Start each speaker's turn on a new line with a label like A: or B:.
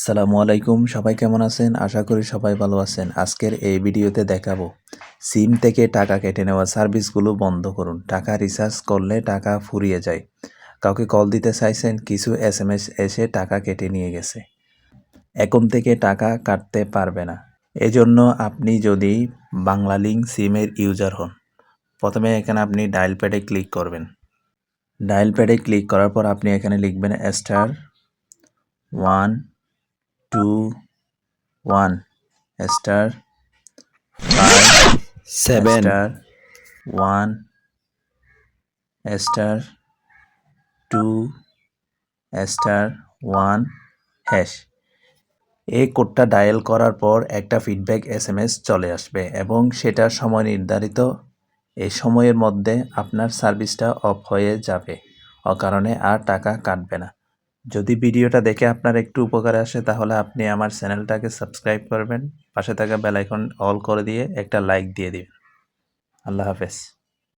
A: আসসালামু আলাইকুম। সবাই কেমন আছেন? আশা করি সবাই ভালো আছেন। আজকের এই ভিডিওতে দেখাবো, সিম থেকে টাকা কেটে নেওয়া সার্ভিসগুলো বন্ধ করুন। টাকা রিচার্জ করলে টাকা ফুরিয়ে যায়। কাউকে কল দিতে চাইছেন, কিছু এস এম এস এসে টাকা কেটে নিয়ে গেছে। এখন থেকে টাকা কাটতে পারবে না। এজন্য আপনি যদি বাংলা লিঙ্ক সিমের ইউজার হন, প্রথমে এখানে আপনি ডায়াল প্যাডে ক্লিক করবেন। ডায়াল প্যাডে ক্লিক করার পর আপনি এখানে লিখবেন star one two one star five
B: seven,
A: star one star two star one hash এই কোডটা ডায়াল করার পর একটা ফিডব্যাক এস এম এস চলে আসবে এবং সেটা সময় নির্ধারিত। এই সময়ের মধ্যে আপনার সার্ভিসটা অফ হয়ে যাবে। অকারণে আর টাকা কাটবে না। যদি ভিডিওটা দেখে আপনার একটু উপকার আসে, তাহলে আপনি আমার চ্যানেলটাকে সাবস্ক্রাইব করবেন। পাশে থাকা বেলাইকন অল করে দিয়ে একটা লাইক দিয়ে দিবেন। আল্লাহ হাফেজ।